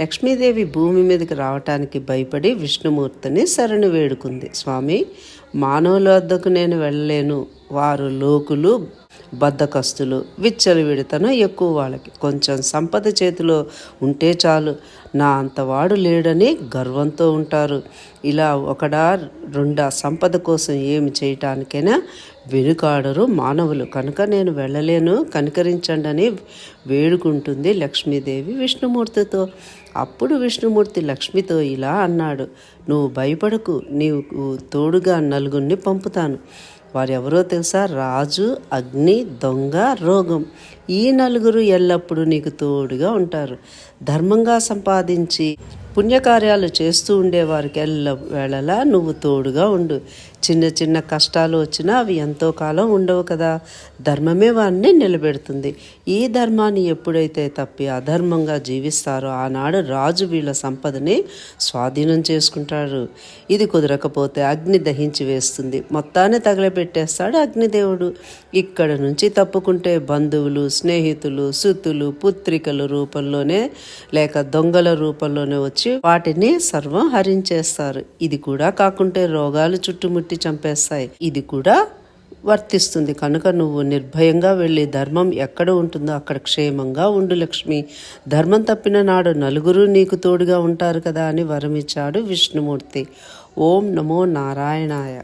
లక్ష్మీదేవి భూమి మీదకి రావటానికి భయపడి విష్ణుమూర్తిని శరణు వేడుకుంది. స్వామి మానవుల వద్దకు నేను వెళ్ళలేను. వారు లోకులు బద్దకస్తులు విచ్చలు విచ్చలవిడితనం ఎక్కువ వాళ్ళకి. కొంచెం సంపద చేతిలో ఉంటే చాలు. నా అంతవాడు లేడని గర్వంతో ఉంటారు. ఇలా ఒకడా రెండా సంపద కోసం ఏమి చేయటానికైనా వెనుకాడరు మానవులు. కనుక నేను వెళ్ళలేను కనికరించండి అని వేడుకుంటుంది లక్ష్మీదేవి విష్ణుమూర్తితో. అప్పుడు విష్ణుమూర్తి లక్ష్మితో ఇలా అన్నాడు నువ్వు భయపడకు నీవు తోడుగా నలుగురిని పంపుతాను. వారెవరో తెలుసా? రాజు అగ్ని దొంగ రోగం. ఈ నలుగురు ఎల్లప్పుడూ నీకు తోడుగా ఉంటారు. ధర్మంగా సంపాదించి పుణ్యకార్యాలు చేస్తూ ఉండేవారికి ఎల్ల వేళలా నువ్వు తోడుగా ఉండు. చిన్న చిన్న కష్టాలు వచ్చినా అవి ఎంతో కాలం ఉండవు కదా. ధర్మమే వారిని నిలబెడుతుంది. ఈ ధర్మాన్ని ఎప్పుడైతే తప్పి అధర్మంగా జీవిస్తారో ఆనాడు రాజు వీళ్ళ సంపదని స్వాధీనం చేసుకుంటాడు. ఇది కుదరకపోతే అగ్ని దహించి వేస్తుంది. మొత్తాన్ని తగలబెట్టేస్తాడు అగ్నిదేవుడు. ఇక్కడ నుంచి తప్పుకుంటే బంధువులు స్నేహితులు సుతులు పుత్రికల రూపంలోనే లేక దొంగల రూపంలోనే వచ్చి వాటిని సర్వం హరించేస్తారు. ఇది కూడా కాకుంటే రోగాలు చుట్టుముట్టి చంపేస్తాయి. ఇది కూడా వర్తిస్తుంది. కనుక నువ్వు నిర్భయంగా వెళ్ళి ధర్మం ఎక్కడ ఉంటుందో అక్కడ క్షేమంగా ఉండు లక్ష్మి. ధర్మం తప్పిన నాడు నలుగురు నీకు తోడుగా ఉంటారు కదా అని వరమిచ్చాడు విష్ణుమూర్తి. ఓం నమో నారాయణాయ.